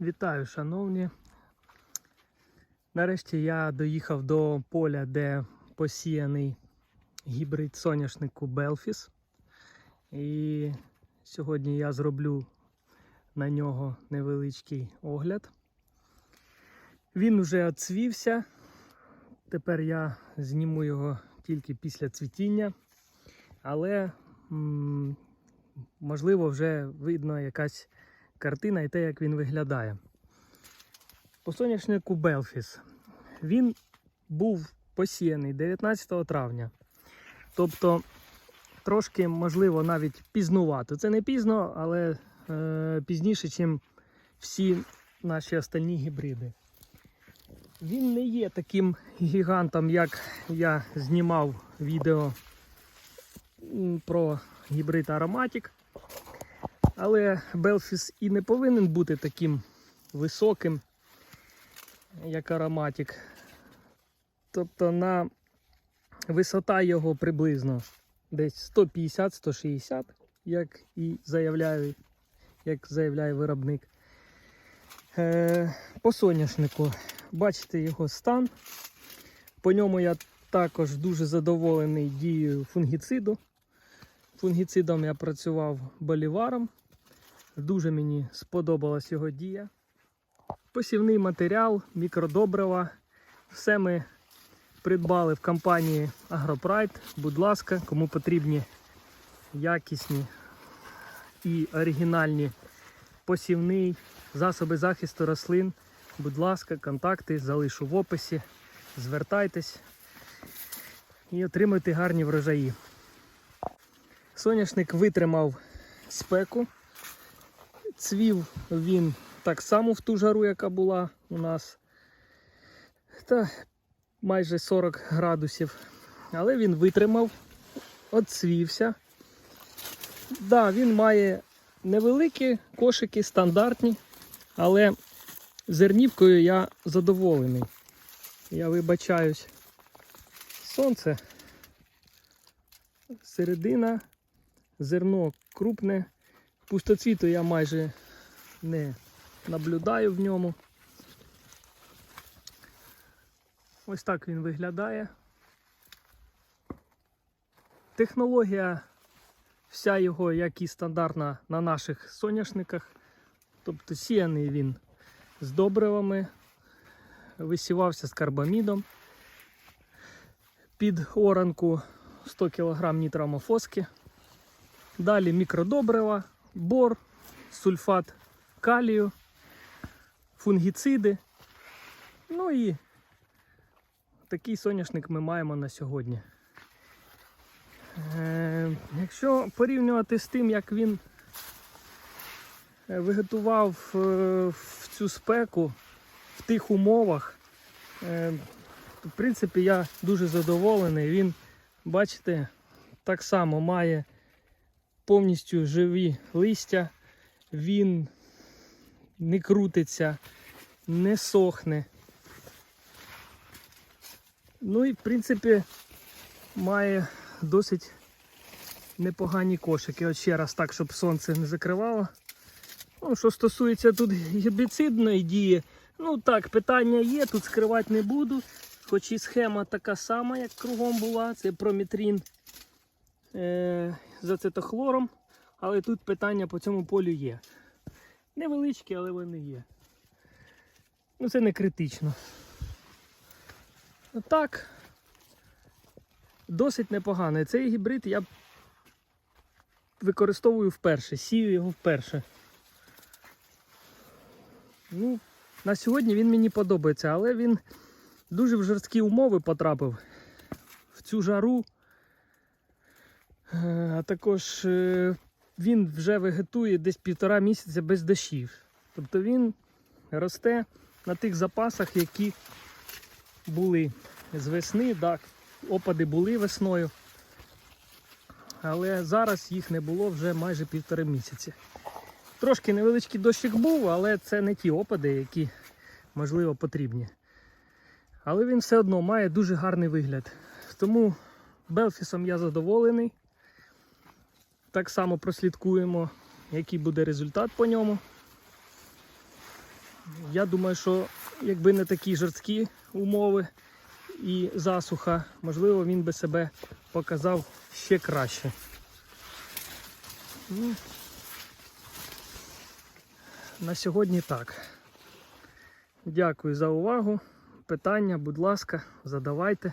Вітаю, шановні. Нарешті я доїхав до поля, де посіяний гібрид соняшнику Белфіс. І сьогодні я зроблю на нього невеличкий огляд. Він вже оцвівся. Тепер я зніму його тільки після цвітіння, але можливо вже видно якась картина і те, як він виглядає. По соняшнику Белфіс. Він був посіяний 19 травня. Тобто трошки, можливо, навіть пізнувато. Це не пізно, але е, пізніше, ніж всі наші остальні гібриди. Він не є таким гігантом, як я знімав відео про гібрид Aromatic. Але Белфіс і не повинен бути таким високим, як ароматик. Тобто на висота його приблизно десь 150-160, як і заявляє, як заявляє виробник. Е, по соняшнику бачите його стан. По ньому я також дуже задоволений дією фунгіциду. Фунгіцидом я працював боліваром. Дуже мені сподобалась його дія. Посівний матеріал, мікродобрива. Все ми придбали в компанії Агропрайд. Будь ласка, кому потрібні якісні і оригінальні посівний, засоби захисту рослин. Будь ласка, контакти залишу в описі. Звертайтесь і отримуйте гарні врожаї. Соняшник витримав спеку. Цвів він так само в ту жару, яка була у нас. Та майже 40 градусів. Але він витримав, отцвівся. Да, він має невеликі кошики, стандартні, але зернівкою я задоволений. Я вибачаюсь. Сонце. Середина, зерно крупне. Пустоцвіту я майже не наблюдаю в ньому. Ось так він виглядає. Технологія вся його, як і стандартна на наших соняшниках. Тобто сіяний він з добривами, висівався з карбамідом. Під оранку 100 кг нітрамофоски. Далі мікродобрива, бор, сульфат калію, фунгіциди. Ну і такий соняшник ми маємо на сьогодні. Е, якщо порівнювати з тим, як він е, виготував е, в цю спеку в тих умовах, е, в принципі, я дуже задоволений. Він, бачите, так само має повністю живі листя, він не крутиться, не сохне. Ну і в принципі має досить непогані кошики. От ще раз так, щоб сонце не закривало. Ну, Що стосується тут гербіцидної дії, ну так, питання є, тут скривати не буду. Хоч і схема така сама, як кругом була, це промітрін з ацетохлором. Але тут питання по цьому полю є. Невеличкі, але вони є. Ну це не критично. Так, досить непогано. Цей гібрид я використовую вперше, сію його вперше. Ну, на сьогодні він мені подобається, але він дуже в жорсткі умови потрапив. В цю жару. Е, А також е, він вже вегетує десь півтора місяця без дощів. Тобто він росте на тих запасах, які були з весни, так, опади були весною. Але зараз їх не було вже майже півтори місяці. Трошки невеличкий дощик був, але це не ті опади, які можливо потрібні. Але він все одно має дуже гарний вигляд. Тому Белфісом я задоволений. Так само прослідкуємо, який буде результат по ньому. Я думаю, що якби не такі жорсткі умови і засуха, можливо, він би себе показав ще краще. Ну, на сьогодні так. Дякую за увагу. Питання, будь ласка, задавайте.